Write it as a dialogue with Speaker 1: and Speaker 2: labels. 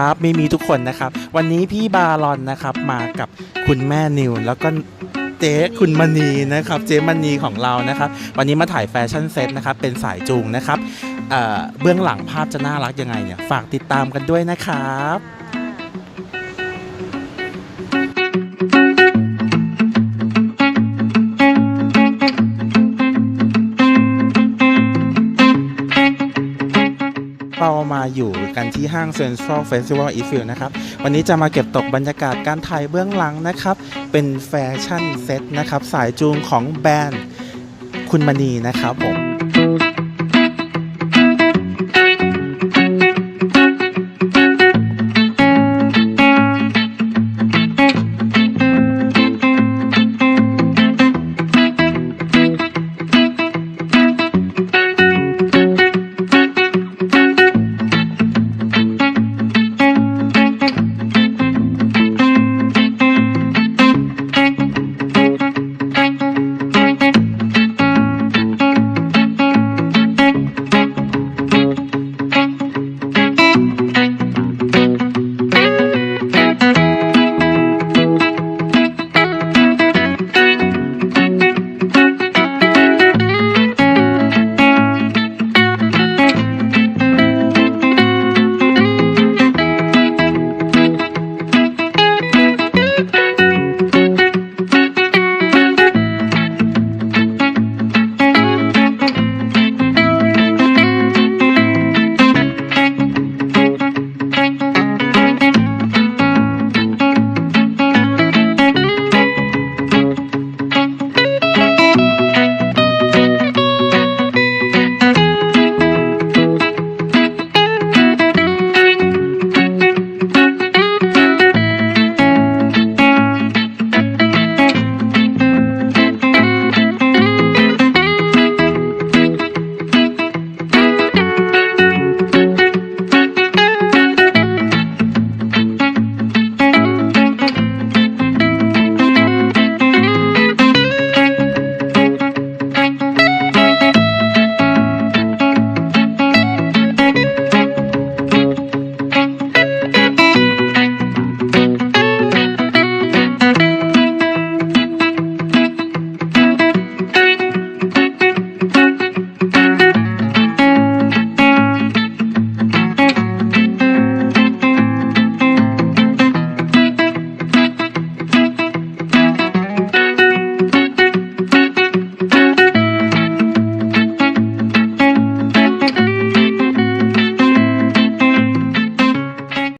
Speaker 1: ครับมีมีทุกคนนะครับ วันนี้พี่บารอนนะครับมากับคุณแม่นิว แล้วก็เจ๊คุณมณีนะครับ เจ๊มณีของเรานะครับ วันนี้มาถ่ายแฟชั่นเซ็ตนะครับ เป็นสายจูงนะครับเเบื้องหลังภาพจะน่ารักยังไงเนี่ย ฝากติดตามกันด้วยนะครับ เรามาอยู่กันที่ห้างเซ็นทรัลเฟสติวัลอีฟิลนะครับ วันนี้จะมาเก็บตกบรรยากาศการถ่ายเบื้องหลังนะครับ เป็นแฟชั่นเซ็ตนะครับ สายจูงของแบรนด์คุณมณีนะครับผม